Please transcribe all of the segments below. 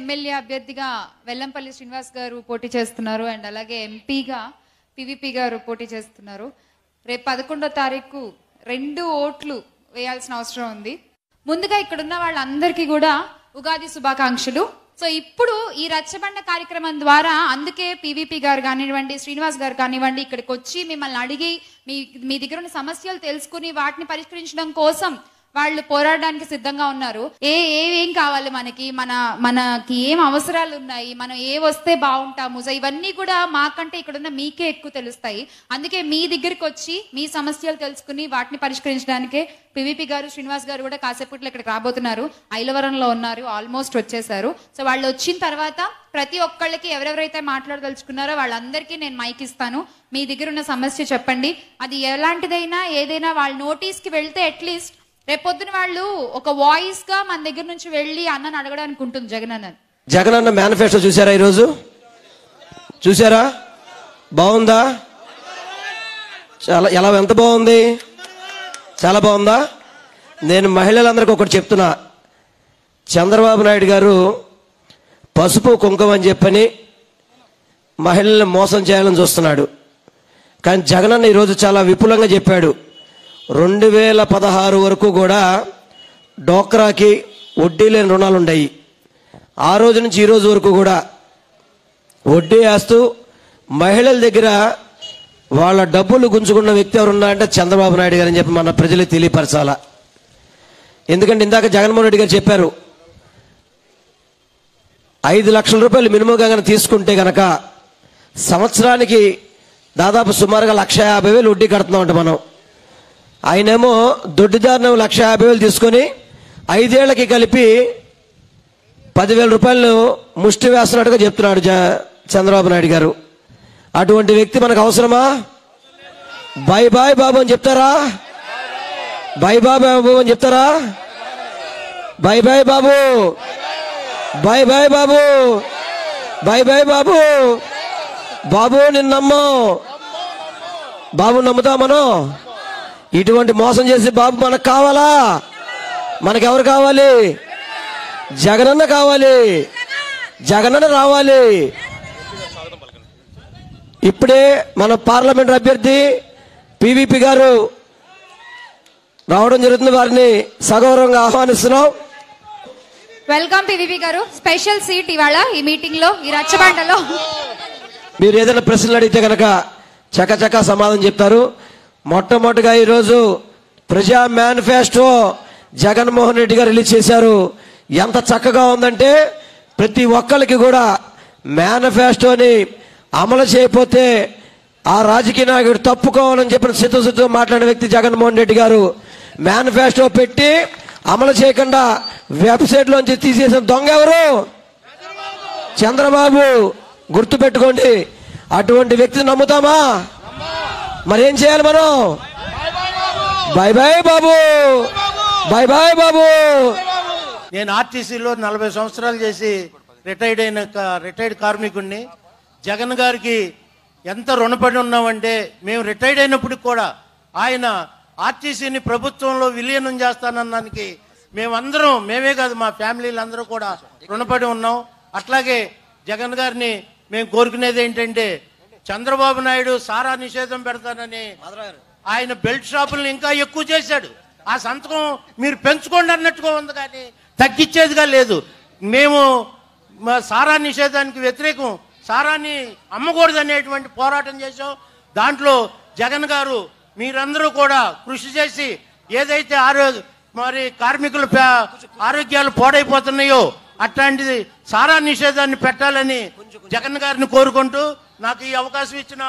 MLA అభ్యర్థిగా వెల్లంపల్లి శ్రీనివాస్ గారు పోటీ చేస్తున్నారు అండ్ అలాగే ఎంపీగా పివిపి గారు పోటీ చేస్తున్నారు. రేపు పదకొండో తారీఖు రెండు ఓట్లు వేయాల్సిన అవసరం ఉంది. ముందుగా ఇక్కడున్న వాళ్ళందరికీ కూడా ఉగాది శుభాకాంక్షలు. సో ఇప్పుడు ఈ రచ్చబండ కార్యక్రమం ద్వారా అందుకే పివిపి గారు కానివ్వండి శ్రీనివాస్ గారు కానివ్వండి ఇక్కడికి వచ్చి మిమ్మల్ని అడిగి మీ మీ దగ్గర ఉన్న సమస్యలు తెలుసుకుని వాటిని పరిష్కరించడం కోసం వాళ్ళు పోరాడడానికి సిద్ధంగా ఉన్నారు. ఏ ఏం కావాలి మనకి? మన మనకి ఏం అవసరాలు ఉన్నాయి మనం ఏ వస్తే బాగుంటాము? సో ఇవన్నీ కూడా మాకంటే ఇక్కడున్న మీకే ఎక్కువ తెలుస్తాయి. అందుకే మీ దగ్గరికి వచ్చి మీ సమస్యలు తెలుసుకుని వాటిని పరిష్కరించడానికే పివిపి గారు శ్రీనివాస్ గారు కూడా కాసేపట్లో ఇక్కడికి రాబోతున్నారు. ఐలవరంలో ఉన్నారు ఆల్మోస్ట్ వచ్చేసారు సో వాళ్ళు వచ్చిన తర్వాత ప్రతి ఒక్కళ్ళకి ఎవరెవరైతే మాట్లాడదలుచుకున్నారో వాళ్ళందరికీ నేను మైక్ ఇస్తాను. మీ దగ్గర ఉన్న సమస్య చెప్పండి. అది ఎలాంటిదైనా ఏదైనా వాళ్ళ నోటీస్కి వెళ్తే అట్లీస్ట్ రేపొద్దున వాళ్ళు ఒక వాయిస్గా మన దగ్గర నుంచి వెళ్ళి అన్నని అడగడానికి ఉంటుంది జగన్ అన్న జగన్ అన్న మేనిఫెస్టో చూసారా ఈరోజు? చూసారా? బాగుందా? చాలా ఎలా ఎంత బాగుంది? చాలా బాగుందా? నేను మహిళలందరికీ ఒకటి చెప్తున్నా. చంద్రబాబు నాయుడు గారు పసుపు కుంకుమ అని చెప్పని మహిళల్ని మోసం చేయాలని చూస్తున్నాడు. కానీ జగనన్న ఈరోజు చాలా విపులంగా చెప్పాడు. రెండు వేల పదహారు వరకు కూడా డోక్రాకి వడ్డీ లేని రుణాలు ఉన్నాయి ఆ రోజు నుంచి ఈ రోజు వరకు కూడా వడ్డీ వేస్తూ మహిళల దగ్గర వాళ్ళ డబ్బులు గుంజుకున్న వ్యక్తి ఎవరున్నా అంటే చంద్రబాబు నాయుడు గారు అని చెప్పి మన ప్రజలకు తెలియపరచాల? ఎందుకంటే ఇందాక జగన్మోహన్ రెడ్డి గారు చెప్పారు ఐదు లక్షల రూపాయలు మినిమం కనుక తీసుకుంటే కనుక సంవత్సరానికి దాదాపు సుమారుగా లక్ష యాభై వేలు వడ్డీ కడుతున్నామంటే మనం. ఆయనేమో దొడ్డిదారిన లక్ష యాభై వేలు తీసుకొని ఐదేళ్ళకి కలిపి పదివేల రూపాయలు ముష్టి వేస్తున్నట్టుగా చెప్తున్నాడు చంద్రబాబు నాయుడు గారు. అటువంటి వ్యక్తి మనకు అవసరమా? బాయ్ బాయ్ బాబు అని చెప్తారా? బాయ్ బాయ్ బాబు అని చెప్తారా? Bye bye Babu. Bye bye Babu. Bye bye Babu. Babu నిన్ను బాబు నమ్ముతా మనం ఇటువంటి మోసం చేసి బాబు మనకు కావాలా? మనకెవరు కావాలి? జగనన్న కావాలి. జగనన్న రావాలి. ఇప్పుడే మన పార్లమెంట్ అభ్యర్థి పివిపి గారు రావడం జరుగుతుంది. వారిని సగౌరవంగా ఆహ్వానిస్తున్నాం. వెల్కమ్ పివిపి గారు. స్పెషల్ సీట్ ఇవాళ ఈ మీటింగ్లో ఈ రచ్చబండలో. మీరు ఏదైనా ప్రశ్నలు అడిగితే కనుక చకచక సమాధానం చెప్తారు. మొట్టమొదటిగా ఈరోజు ప్రజా మేనిఫెస్టో జగన్మోహన్ రెడ్డి గారు రిలీజ్ చేశారు. ఎంత చక్కగా ఉందంటే ప్రతి ఒక్కరికి కూడా మేనిఫెస్టోని అమలు చేయకపోతే ఆ రాజకీయ నాయకుడు తప్పుకోవాలని చెప్పిన సిద్ధశుద్ధితో మాట్లాడిన వ్యక్తి జగన్మోహన్ రెడ్డి గారు. మేనిఫెస్టో పెట్టి అమలు చేయకుండా వెబ్సైట్లోంచి తీసేసిన దొంగ ఎవరు? చంద్రబాబు. గుర్తు పెట్టుకోండి అటువంటి వ్యక్తిని నమ్ముతామా? మరి ఏం చేయాలి మనం? Bye bye Babu. Bye bye Babu. నేను ఆర్టీసీలో నలభై సంవత్సరాలు చేసి రిటైర్డ్ అయిన రిటైర్డ్ కార్మికుడిని జగన్ గారికి ఎంత రుణపడి ఉన్నామంటే మేము రిటైర్డ్ అయినప్పటికి కూడా ఆయన ఆర్టీసీని ప్రభుత్వంలో విలీనం చేస్తానన్నానికి మేమందరం మేమే కాదు మా ఫ్యామిలీలు అందరూ కూడా రుణపడి ఉన్నాం. అట్లాగే జగన్ గారిని మేము కోరుకునేది ఏంటంటే చంద్రబాబు నాయుడు సారా నిషేధం పెడతానని ఆయన బెల్ట్ షాపులను ఇంకా ఎక్కువ చేశాడు. ఆ సంతకం మీరు పెంచుకోండి అన్నట్టుగా ఉంది కానీ తగ్గించేదిగా లేదు. మేము మా సారా నిషేధానికి వ్యతిరేకం సారాన్ని అమ్మకూడదు అనేటువంటి పోరాటం చేశాం. దాంట్లో జగన్ గారు మీరందరూ కూడా కృషి చేసి ఏదైతే ఆరోగ్య మరి కార్మికుల ఆరోగ్యాలు పాడైపోతున్నాయో అట్లాంటిది సారా నిషేధాన్ని పెట్టాలని జగన్ గారిని కోరుకుంటూ నాకు ఈ అవకాశం ఇచ్చిన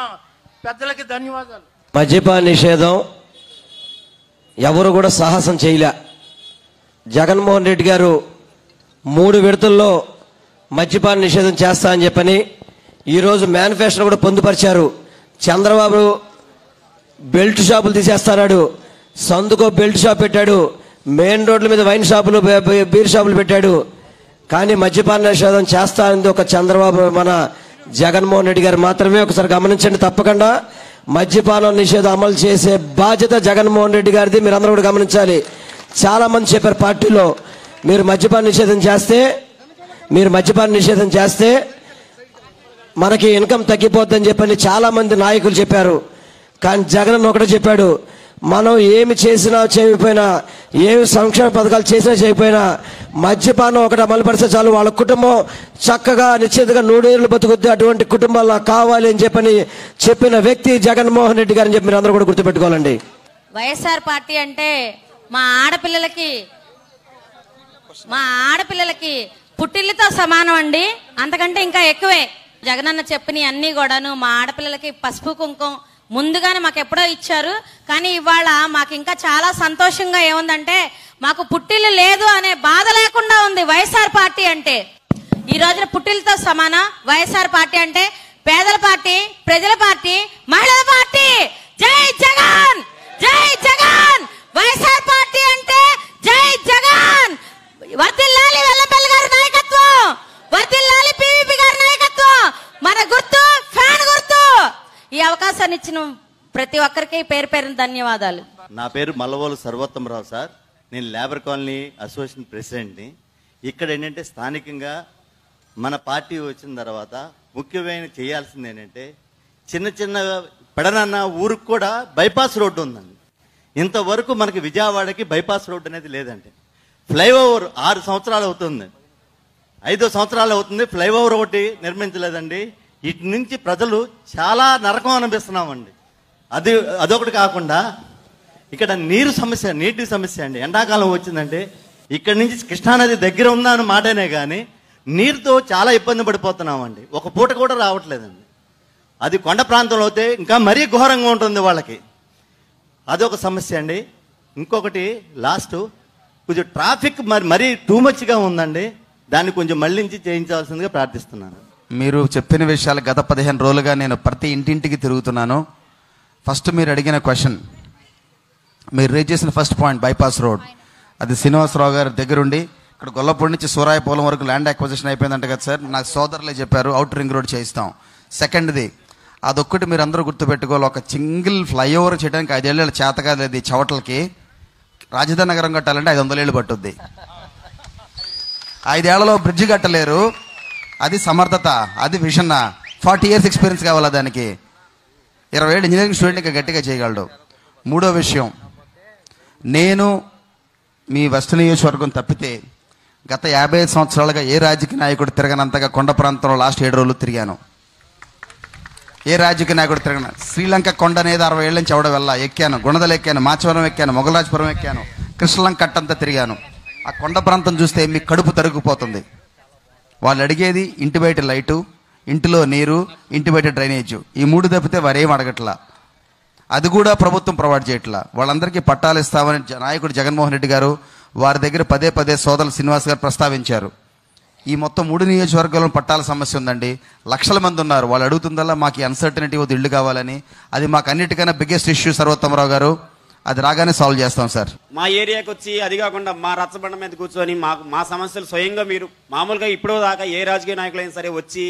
పెద్దలకి ధన్యవాదాలు. మద్యపాన నిషేధం ఎవరు కూడా సాహసం చేయలే. జగన్మోహన్ రెడ్డి గారు మూడు విడతల్లో మద్యపాన నిషేధం చేస్తా అని చెప్పని ఈరోజు మేనిఫెస్టో కూడా పొందుపరిచారు. చంద్రబాబు బెల్ట్ షాపులు తీసేస్తాడు సందుకో బెల్ట్ షాప్ పెట్టాడు. మెయిన్ రోడ్ల మీద వైన్ షాపులు బీర్ షాపులు పెట్టాడు. కానీ మద్యపాన నిషేధం చేస్తా అనేది ఒక చంద్రబాబు మన జగన్మోహన్ రెడ్డి గారు మాత్రమే ఒకసారి గమనించండి తప్పకుండా. మద్యపానం నిషేధం అమలు చేసే బాధ్యత జగన్మోహన్ రెడ్డి గారిది. మీరు అందరూ కూడా గమనించాలి. చాలా మంది చెప్పారు పార్టీలో మీరు మద్యపాన నిషేధం చేస్తే మీరు మద్యపాన నిషేధం చేస్తే మనకి ఇన్కమ్ తగ్గిపోద్దని చెప్పని చాలా మంది నాయకులు చెప్పారు. కానీ జగన్ ఒకటే చెప్పాడు మనం ఏమి చేసినా చేయకపోయినా ఏమి సంక్షేమ పథకాలు చేసినా చేయకపోయినా మద్యపానం ఒకటి అమలు పరిస్తే చాలు. వాళ్ళ కుటుంబం చక్కగా నిశ్చితంగా నూడేళ్ళు బతుకుద్ది. అటువంటి కుటుంబాలు నాకు కావాలి అని చెప్పని చెప్పిన వ్యక్తి జగన్మోహన్ రెడ్డి గారని చెప్పి మీరు అందరూ కూడా గుర్తుపెట్టుకోవాలండి. వైఎస్ఆర్ పార్టీ అంటే మా ఆడపిల్లలకి మా ఆడపిల్లలకి పుట్టిల్లుతో సమానం అండి. అంతకంటే ఇంకా ఎక్కువే. జగనన్న చెప్పిన అన్ని కూడాను మా ఆడపిల్లలకి పసుపు కుంకుమ ముందుగానే మాకు ఎప్పుడో ఇచ్చారు కానీ ఇవాళ మాకు ఇంకా చాలా సంతోషంగా ఏముందంటే మాకు పుట్టిల్లు లేదు అనే బాధ లేకుండా ఉంది వైఎస్ఆర్ పార్టీ అంటే. ఈ రోజున పుట్టిలతో సమాన వైఎస్ఆర్ పార్టీ అంటే పేదల పార్టీ ప్రజల పార్టీ మహిళల పార్టీ. జై జగన్! జై జగన్! వైఎస్ఆర్ పార్టీ అంటే జై జగన్! వర్తిల్లాలి వెల్లపల్లి గారి నాయకత్వం! వర్తిల్లాలి పివిపి గారి నాయకత్వం! మన గుర్తు ఈ అవకాశాన్ని ఇచ్చిన ప్రతి ఒక్కరికి పేరు పేరున ధన్యవాదాలు. నా పేరు మల్లవోలు సర్వోత్తమరావు సార్. నేను లేబర్ కాలనీ అసోసియేషన్ ప్రెసిడెంట్ని. ఇక్కడ ఏంటంటే స్థానికంగా మన పార్టీ వచ్చిన తర్వాత ముఖ్యమైన చేయాల్సింది ఏంటంటే చిన్న చిన్న పెడనన్న ఊరికి కూడా బైపాస్ రోడ్డు ఉందండి. ఇంతవరకు మనకి విజయవాడకి బైపాస్ రోడ్డు అనేది లేదండి. ఫ్లైఓవర్ ఆరు సంవత్సరాలు అవుతుంది. ఐదో సంవత్సరాలు అవుతుంది. ఫ్లైఓవర్ ఒకటి నిర్మించలేదండి. ఇటు నుంచి ప్రజలు చాలా నరకం అనిపిస్తున్నామండి అది అదొకటి కాకుండా ఇక్కడ నీరు సమస్య నీటి సమస్య అండి. ఎండాకాలం వచ్చిందంటే ఇక్కడ నుంచి కృష్ణానది దగ్గర ఉందా అని మాటనే కానీ నీరుతో చాలా ఇబ్బంది పడిపోతున్నామండి. ఒక పూట కూడా రావట్లేదండి. అది కొండ ప్రాంతంలో అయితే ఇంకా మరీ ఘోరంగా ఉంటుంది వాళ్ళకి. అదొక సమస్య అండి. ఇంకొకటి లాస్ట్ కొంచెం ట్రాఫిక్ మరి మరీ టూ మచ్గా ఉందండి. దాన్ని కొంచెం మళ్ళించి చేయించాల్సిందిగా ప్రార్థిస్తున్నాను. మీరు చెప్పిన విషయాలు గత పదిహేను రోజులుగా నేను ప్రతి ఇంటింటికి తిరుగుతున్నాను. ఫస్ట్ మీరు అడిగిన క్వశ్చన్ మీరు రేజ్ చేసిన ఫస్ట్ పాయింట్ బైపాస్ రోడ్ అది శ్రీనివాసరావు గారి దగ్గరుండి ఇక్కడ గొల్లపూడి నుంచి సూరాయపోలం వరకు ల్యాండ్ అక్విజిషన్ అయిపోయిందంట కదా సార్. నాకు సోదరులే చెప్పారు అవుట్ రింగ్ రోడ్ చేయిస్తాం. సెకండ్ది అదొక్కటి మీరు అందరూ గుర్తుపెట్టుకోవాలి. ఒక సింగిల్ ఫ్లైఓవర్ చేయడానికి ఐదేళ్ళు చేతగా లేదు చవటలకి. రాజధాని నగరం కట్టాలంటే ఐదు వందల ఏళ్ళు పట్టుద్ది. ఐదేళ్ళలో బ్రిడ్జ్ కట్టలేరు. అది సమర్థత అది విషన్న ఫార్టీ ఇయర్స్ ఎక్స్పీరియన్స్ కావాలా దానికి? ఇరవై ఏళ్ళు ఇంజనీరింగ్ స్టూడెంట్ ఇంకా గట్టిగా చేయగలడు. మూడో విషయం నేను మీ వెస్ట్ నియోజకవర్గం తప్పితే గత యాభై ఐదు సంవత్సరాలుగా ఏ రాజకీయ నాయకుడు తిరగనంతగా కొండ ప్రాంతంలో లాస్ట్ ఏడు రోజులు తిరిగాను? ఏ రాజకీయ నాయకుడు తిరగను? శ్రీలంక కొండ అనేది అరవై ఏళ్ళ నుంచి ఎవడ వెళ్ళా? ఎక్కాను గుణదలు ఎక్కాను మాచవరం ఎక్కాను మొగలరాజపురం ఎక్కాను కృష్ణలం కట్టంతా తిరిగాను. ఆ కొండ ప్రాంతం చూస్తే మీ కడుపు తరుగుపోతుంది వాళ్ళు అడిగేది ఇంటి బయట లైటు ఇంటిలో నీరు ఇంటి బయట డ్రైనేజ్. ఈ మూడు తప్పితే వారేం అడగట్లా? అది కూడా ప్రభుత్వం ప్రొవైడ్ చేయట్లా? వాళ్ళందరికీ పట్టాలు ఇస్తామని నాయకుడు జగన్మోహన్ రెడ్డి గారు వారి దగ్గర పదే పదే సోదరులు శ్రీనివాస్ గారు ప్రస్తావించారు. ఈ మొత్తం మూడు నియోజకవర్గాల్లో పట్టాల సమస్య ఉందండి. లక్షల మంది ఉన్నారు. వాళ్ళు అడుగుతుందల్లా మాకు అన్సర్టనిటీ వద్దు ఇల్లు కావాలని. అది మాకు అన్నిటికన్నా బిగ్గెస్ట్ ఇష్యూ సర్వోత్తమరావు గారు. అది రాగానే సాల్వ్ చేస్తాం సార్ మా ఏరియాకి వచ్చి అది కాకుండా మా రచ్చబండ మీద కూర్చొని మాకు మా సమస్యలు స్వయంగా మీరు మామూలుగా ఇప్పుడు దాకా ఏ రాజకీయ నాయకులైనా సరే వచ్చి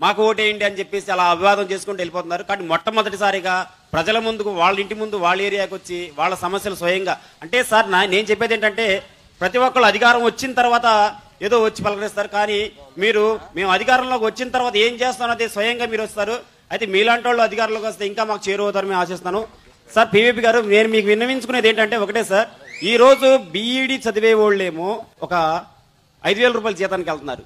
మాకు ఓటేయండి అని చెప్పేసి అలా అభివాదం చేసుకుంటూ వెళ్ళిపోతున్నారు. కానీ మొట్టమొదటిసారిగా ప్రజల ముందుకు వాళ్ళ ఇంటి ముందు వాళ్ళ ఏరియాకి వచ్చి వాళ్ళ సమస్యలు స్వయంగా. అంటే సార్ నా నేను చెప్పేది ఏంటంటే ప్రతి ఒక్కళ్ళు అధికారం వచ్చిన తర్వాత ఏదో వచ్చి పలకరిస్తారు. కానీ మీరు మేము అధికారంలోకి వచ్చిన తర్వాత ఏం చేస్తామన్నది స్వయంగా మీరు వస్తారు. అయితే మీలాంటి వాళ్ళు అధికారంలోకి వస్తే ఇంకా మాకు చేరువవుతారు మేము ఆశిస్తాను సార్ పివిపి గారు నేను మీకు విన్నవించుకునేది ఏంటంటే ఒకటే సార్. ఈ రోజు బీఈడి చదివే వాళ్ళేమో ఒక ఐదు వేల రూపాయల జీతానికి వెళ్తున్నారు.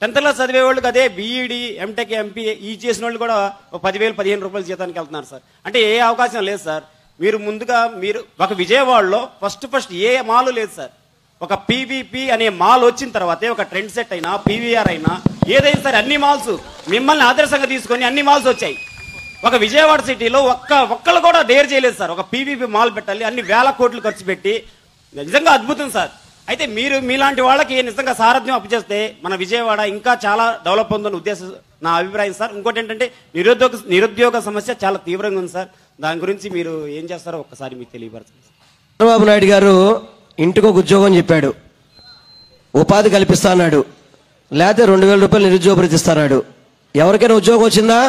టెన్త్ క్లాస్ చదివే వాళ్ళకి అదే బీఈడి ఎంటెక్ ఎంపీ ఈ చేసిన వాళ్ళు కూడా ఒక పదివేలు పదిహేను రూపాయల జీతానికి వెళ్తున్నారు సార్. అంటే ఏ అవకాశం లేదు సార్. మీరు ముందుగా మీరు ఒక విజయవాడలో ఫస్ట్ ఫస్ట్ ఏ మాలు లేదు సార్. ఒక పీవీపీ అనే మాల్ వచ్చిన తర్వాతే ఒక ట్రెండ్ సెట్ అయినా పీవీఆర్ అయినా ఏదైనా సరే అన్ని మాల్స్ మిమ్మల్ని ఆదర్శంగా తీసుకొని అన్ని మాల్స్ వచ్చాయి. ఒక విజయవాడ సిటీలో ఒక్క ఒక్కళ్ళు కూడా డేర్ చేయలేదు సార్. ఒక పీవీపీ మాల్ పెట్టాలి అన్ని వేల కోట్లు ఖర్చు పెట్టి. నిజంగా అద్భుతం సార్. అయితే మీరు మీలాంటి వాళ్ళకి నిజంగా సారథ్యం అప్పచేస్తే మన విజయవాడ ఇంకా చాలా డెవలప్ అవుతుందని ఉద్దేశం నా అభిప్రాయం సార్. ఇంకోటి ఏంటంటే నిరుద్యోగ నిరుద్యోగ సమస్య చాలా తీవ్రంగా ఉంది సార్. దాని గురించి మీరు ఏం చేస్తారో ఒక్కసారి మీకు తెలియపరచండి చంద్రబాబు నాయుడు గారు ఇంటికి ఒక ఉద్యోగం చెప్పాడు. ఉపాధి కల్పిస్తా అన్నాడు. లేకపోతే రెండు వేల రూపాయలు నిరుద్యోగ భృతి ఎవరికైనా ఉద్యోగం వచ్చిందా?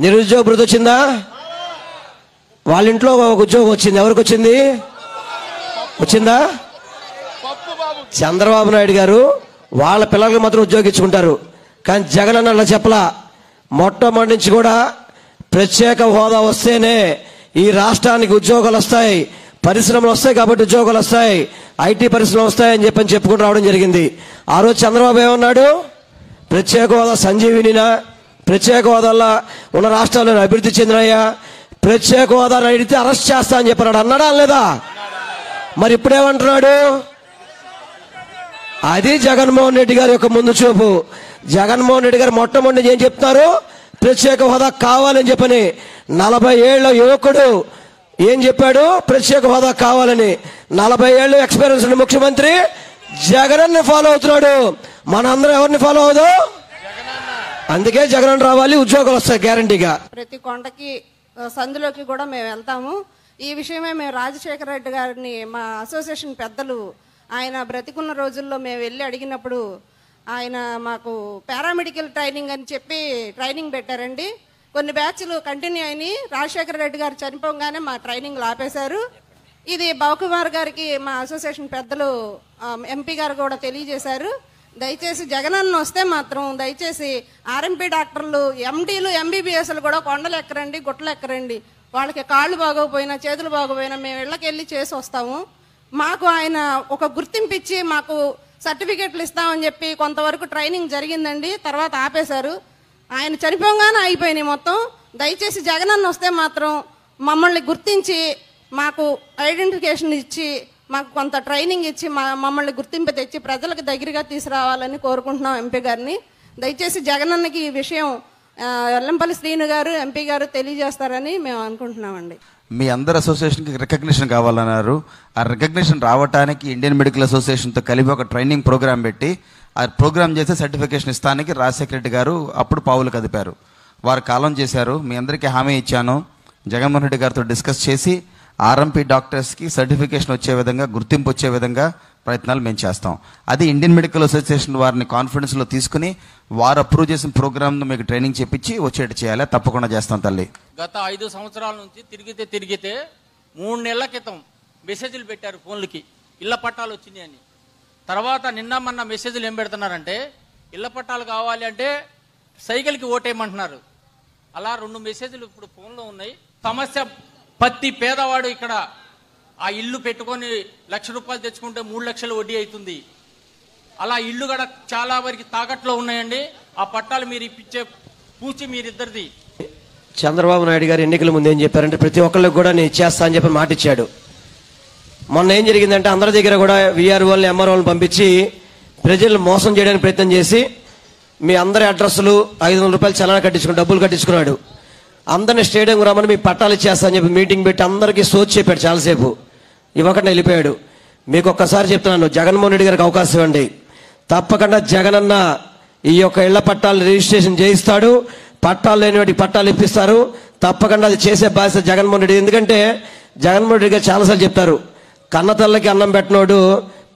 నిరుద్యోగ బృద్ధి వచ్చిందా? వాళ్ళ ఇంట్లో ఒక ఉద్యోగం వచ్చింది. ఎవరికి వచ్చింది? వచ్చిందా? చంద్రబాబు నాయుడు గారు వాళ్ళ పిల్లలకు మాత్రం ఉద్యోగించుకుంటారు కానీ జగన్ అన్న అలా చెప్పలా. మొట్టమొదటి నుంచి కూడా ప్రత్యేక హోదా వస్తేనే ఈ రాష్ట్రానికి ఉద్యోగాలు వస్తాయి. పరిశ్రమలు వస్తాయి కాబట్టి ఉద్యోగాలు వస్తాయి. ఐటీ పరిశ్రమలు వస్తాయని చెప్పని చెప్పుకుని రావడం జరిగింది. ఆ రోజు చంద్రబాబు ఏమన్నాడు? ప్రత్యేక హోదా సంజీవినినా ప్రత్యేక హోదాలో ఉన్న రాష్ట్రాలు అభివృద్ధి చెందినయ్యా. ప్రత్యేక హోదా అడిగితే అరెస్ట్ చేస్తా అని చెప్పినాడు అన్నాడా లేదా? మరి ఇప్పుడేమంటున్నాడు? అది జగన్మోహన్ రెడ్డి గారి యొక్క ముందు చూపు. జగన్మోహన్ రెడ్డి గారు మొట్టమొదటి ఏం చెప్తున్నారు? ప్రత్యేక హోదా కావాలని చెప్పని నలభై ఏళ్ళ యువకుడు ఏం చెప్పాడు? ప్రత్యేక హోదా కావాలని. నలభై ఏళ్ళు ఎక్స్పీరియన్స్ ఉన్న ముఖ్యమంత్రి జగన్ ఫాలో అవుతున్నాడు. మనందరం ఎవరిని ఫాలో అవుదాం? అందుకే జగన్ రావాలి ఉద్యోగాలు వస్తాయి గ్యారంటీగా. ప్రతి కొండకి సందులోకి కూడా మేము వెళ్తాము. ఈ విషయమే మేము రాజశేఖర రెడ్డి గారిని మా అసోసియేషన్ పెద్దలు ఆయన బ్రతికున్న రోజుల్లో మేము వెళ్ళి అడిగినప్పుడు ఆయన మాకు పారామెడికల్ ట్రైనింగ్ అని చెప్పి ట్రైనింగ్ పెట్టారండి. కొన్ని బ్యాచ్లు కంటిన్యూ అయినాయి. రాజశేఖర రెడ్డి గారు చనిపోగానే మా ట్రైనింగ్ ఆపేశారు. ఇది బావకుమార్ గారికి మా అసోసియేషన్ పెద్దలు ఎంపీ గారు కూడా తెలియజేశారు. దయచేసి జగనన్న వస్తే మాత్రం దయచేసి ఆర్ఎంపీ డాక్టర్లు ఎండీలు ఎంబీబీఎస్లు కూడా కొండలు ఎక్కరండి గుట్టలు ఎక్కరండి. వాళ్ళకి కాళ్ళు బాగోపోయినా చేతులు బాగోపోయినా మేము ఇళ్ళకి వెళ్ళి చేసి వస్తాము. మాకు ఆయన ఒక గుర్తింపు ఇచ్చి మాకు సర్టిఫికెట్లు ఇస్తామని చెప్పి కొంతవరకు ట్రైనింగ్ జరిగిందండి తర్వాత ఆపేశారు. ఆయన చనిపోగానే అయిపోయినాయి మొత్తం. దయచేసి జగనన్న వస్తే మాత్రం మమ్మల్ని గుర్తించి మాకు ఐడెంటిఫికేషన్ ఇచ్చి మాకు కొంత ట్రైనింగ్ ఇచ్చి మా మమ్మల్ని గుర్తింపు తెచ్చి ప్రజలకు దగ్గరగా తీసుకురావాలని కోరుకుంటున్నాం ఎంపీ గారిని. దయచేసి జగనన్నకి ఈ విషయం ఎల్లంపల్లి శ్రీను గారు ఎంపీ గారు తెలియజేస్తారని మేము అనుకుంటున్నామండి. మీ అందరు అసోసియేషన్కి రికగ్నిషన్ కావాలన్నారు. ఆ రికగ్నిషన్ రావడానికి ఇండియన్ మెడికల్ అసోసియేషన్తో కలిపి ఒక ట్రైనింగ్ ప్రోగ్రామ్ పెట్టి ఆ ప్రోగ్రామ్ చేసి సర్టిఫికేషన్ ఇస్తానికి రాజశేఖర రెడ్డి గారు అప్పుడు పావులు కదిపారు. వారు కాలం చేశారు. మీ అందరికీ హామీ ఇచ్చాను. జగన్మోహన్ రెడ్డి గారితో డిస్కస్ చేసి ఆర్ఎంపీ డాక్టర్స్కి సర్టిఫికేషన్ వచ్చే విధంగా గుర్తింపు వచ్చే విధంగా ప్రయత్నాలు మేము చేస్తాం. అది ఇండియన్ మెడికల్ అసోసియేషన్ వారిని కాన్ఫిడెన్స్లో తీసుకుని వారు అప్రూవ్ చేసిన ప్రోగ్రామ్ను మీకు ట్రైనింగ్ చెప్పించి వచ్చేట చేయాలి? తప్పకుండా చేస్తాం తల్లి. గత ఐదు సంవత్సరాల నుంచి తిరిగితే తిరిగితే మూడు నెలల క్రితం మెసేజ్లు పెట్టారు ఫోన్లకి ఇళ్ళ పట్టాలు వచ్చినాయి అని. తర్వాత నిన్న మొన్న మెసేజ్లు ఏం పెడుతున్నారంటే ఇళ్ళ పట్టాలు కావాలి అంటే సైకిల్కి ఓటేయమంటున్నారు అలా రెండు మెసేజ్లు ఇప్పుడు ఫోన్లో ఉన్నాయి. సమస్య ప్రతి పేదవాడు ఇక్కడ ఆ ఇల్లు పెట్టుకొని లక్ష రూపాయలు తెచ్చుకుంటే మూడు లక్షల వడ్డీ అవుతుంది. అలా ఇల్లు కూడా చాలా వరకు తాకట్లో ఉన్నాయండి. ఆ పట్టాలు మీరు ఇప్పించే పూచి మీరిద్దరిది. చంద్రబాబు నాయుడు గారు ఎన్నికల ముందు ఏం చెప్పారంటే ప్రతి ఒక్కళ్ళకి కూడా నేను ఇచ్చేస్తా అని చెప్పి మాట ఇచ్చాడు. మొన్న ఏం జరిగిందంటే అందరి దగ్గర కూడా విఆర్ఓల్ని ఎంఆర్ఓల్ని పంపించి ప్రజలను మోసం చేయడానికి ప్రయత్నం చేసి మీ అందరి అడ్రస్లు ఐదు వందల రూపాయలు చలానా కట్టించుకుని డబ్బులు కట్టించుకున్నాడు. అందరిని స్టేడియం రమ్మని మీ పట్టాలు ఇచ్చేస్తా అని చెప్పి మీటింగ్ పెట్టి అందరికీ సోచి చెప్పాడు చాలాసేపు. ఇవ్వకుండా వెళ్ళిపోయాడు. మీకు ఒక్కసారి చెప్తున్నాను జగన్మోహన్ రెడ్డి గారికి అవకాశం ఇవ్వండి. తప్పకుండా జగనన్న ఈ యొక్క ఇళ్ళ పట్టాలు రిజిస్ట్రేషన్ చేయిస్తాడు. పట్టాలు లేని వాటికి పట్టాలు ఇప్పిస్తారు. తప్పకుండా అది చేసే బాధ్యత జగన్మోహన్ రెడ్డి. ఎందుకంటే జగన్మోహన్ రెడ్డి గారు చాలాసార్లు చెప్తారు కన్నతల్లకి అన్నం పెట్టినోడు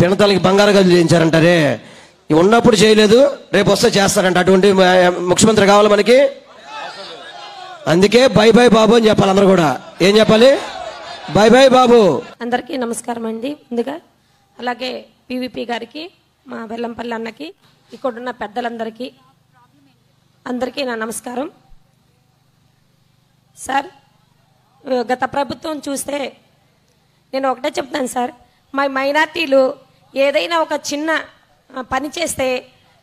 పినతల్లకి బంగారు గదులు చేయించారంటారే. ఇవి ఉన్నప్పుడు చేయలేదు రేపు వస్తే చేస్తారంట. అటువంటి ముఖ్యమంత్రి కావాలి మనకి. అందుకే బై బై బాబు అని చెప్పాలి అందరూ కూడా. ఏం చెప్పాలి? Bye bye Babu. అందరికీ నమస్కారం అండి. ముందుగా అలాగే పీవీపీ గారికి మా వెల్లంపల్లి అన్నకి ఇక్కడున్న పెద్దలందరికీ అందరికీ నా నమస్కారం. సార్ గత ప్రభుత్వం చూస్తే నేను ఒకటే చెప్తాను సార్. మా మైనార్టీలు ఏదైనా ఒక చిన్న పని చేస్తే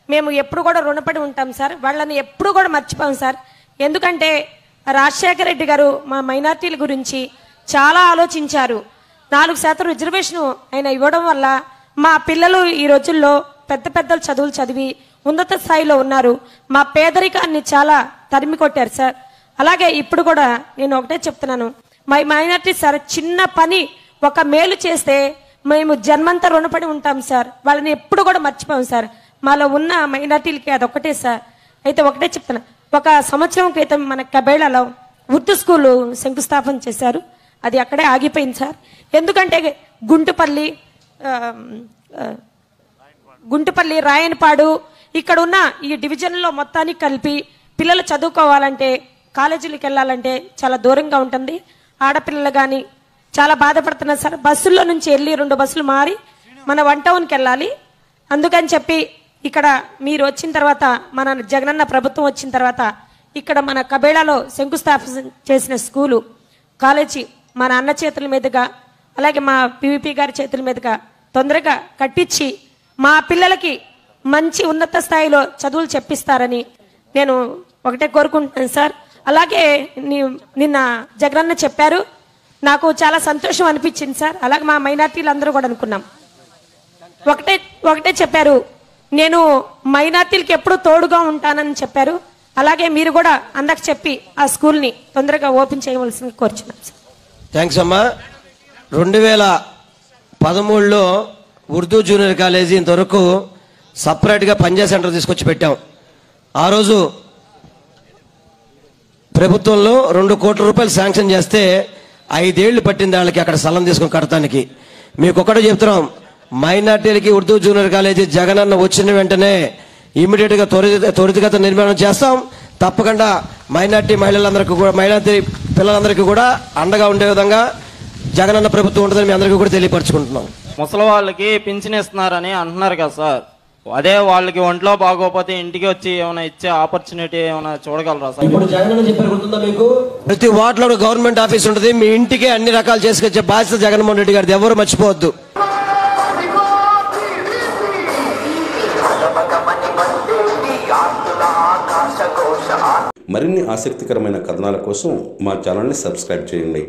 మేము ఎప్పుడు కూడా రుణపడి ఉంటాం సార్. వాళ్ళని ఎప్పుడు కూడా మర్చిపోం సార్. ఎందుకంటే రాజశేఖర రెడ్డి గారు మా మైనార్టీల గురించి చాలా ఆలోచించారు. నాలుగు శాతం రిజర్వేషన్ ఆయన ఇవ్వడం వల్ల మా పిల్లలు ఈ రోజుల్లో పెద్ద పెద్ద చదువులు చదివి ఉన్నత స్థాయిలో ఉన్నారు. మా పేదరికాన్ని చాలా తరిమి కొట్టారు సార్. అలాగే ఇప్పుడు కూడా నేను ఒకటే చెప్తున్నాను. మై మైనార్టీ సార్ చిన్న పని ఒక మేలు చేస్తే మేము జన్మంతా రుణపడి ఉంటాం సార్. వాళ్ళని ఎప్పుడు కూడా మర్చిపోం సార్. మాలో ఉన్న మైనార్టీలకి అదొక్కటే సార్. అయితే ఒకటే చెప్తున్నా. ఒక సంవత్సరం క్రితం మన కబేళాలో ఉర్దూ స్కూల్ శంకుస్థాపన చేశారు. అది అక్కడే ఆగిపోయింది సార్. ఎందుకంటే గుంటుపల్లి గుంటుపల్లి రాయనపాడు ఇక్కడ ఉన్న ఈ డివిజన్లో మొత్తానికి కలిపి పిల్లలు చదువుకోవాలంటే కాలేజీలకు వెళ్ళాలంటే చాలా దూరంగా ఉంటుంది. ఆడపిల్లలు కానీ చాలా బాధపడుతున్నారు సార్. బస్సుల్లో నుంచి వెళ్ళి రెండు బస్సులు మారి మన వన్ టౌన్కి వెళ్ళాలి. అందుకని చెప్పి ఇక్కడ మీరు వచ్చిన తర్వాత మన జగనన్న ప్రభుత్వం వచ్చిన తర్వాత ఇక్కడ మన కబేళాలో శంకుస్థాపన చేసిన స్కూలు కాలేజీ మన అన్న చేతుల మీదుగా అలాగే మా పివిపి గారి చేతుల మీదుగా తొందరగా కట్టించి మా పిల్లలకి మంచి ఉన్నత స్థాయిలో చదువులు చెప్పిస్తారని నేను ఒకటే కోరుకుంటున్నాను సార్. అలాగే నిన్న జగనన్న చెప్పారు. నాకు చాలా సంతోషం అనిపించింది సార్. అలాగే మా మైనార్టీలు అందరూ కూడా అనుకున్నాం. ఒకటే ఒకటే చెప్పారు. నేను మైనార్టీలకి ఎప్పుడు తోడుగా ఉంటానని చెప్పారు. అలాగే మీరు కూడా అందరికి చెప్పి ఆ స్కూల్ని తొందరగా ఓపెన్ చేయవలసింది కోరుచున్నాం థ్యాంక్స్ అమ్మా. రెండు వేల పదమూడులో ఉర్దూ జూనియర్ కాలేజీ ఇంతవరకు సపరేట్గా పంజా సెంటర్ తీసుకొచ్చి పెట్టాం. ఆ రోజు ప్రభుత్వంలో రెండు కోట్ల రూపాయలు శాంక్షన్ చేస్తే ఐదేళ్ళు పట్టింది వాళ్ళకి అక్కడ స్థలం తీసుకొని కడటానికి మీకు ఒకటే చెప్తున్నాం మైనార్టీలకి ఉర్దూ జూనియర్ కాలేజీ జగనన్న వచ్చిన వెంటనే ఇమీడియట్గా త్వరిత త్వరితగత నిర్మాణం చేస్తాం. తప్పకుండా మైనార్టీ మహిళలందరికీ కూడా మైనార్టీ పిల్లలందరికీ కూడా అండగా ఉండే విధంగా జగనన్న ప్రభుత్వం ఉంటుందని మీ అందరికీ కూడా తెలియపరచుకుంటున్నాం. ముసలి వాళ్ళకి పింఛన్ ఇస్తున్నారని అంటున్నారు కదా సార్. అదే వాళ్ళకి ఒంట్లో బాగోకపోతే ఇంటికి వచ్చి ఏమైనా ఇచ్చే ఆపర్చునిటీ ఏమైనా చూడగలరా సార్? ఇప్పుడు చెప్పారు గుర్తుందా మీకు? ప్రతి వార్డులో గవర్నమెంట్ ఆఫీస్ ఉంటుంది. మీ ఇంటికే అన్ని రకాలు చేసుకొచ్చే బాధ్యత జగన్మోహన్ రెడ్డి గారిది. ఎవరు మర్చిపోవద్దు. మరిన్ని ఆసక్తికరమైన కథనాల కోసం మా ఛానల్ని సబ్స్క్రైబ్ చేయండి.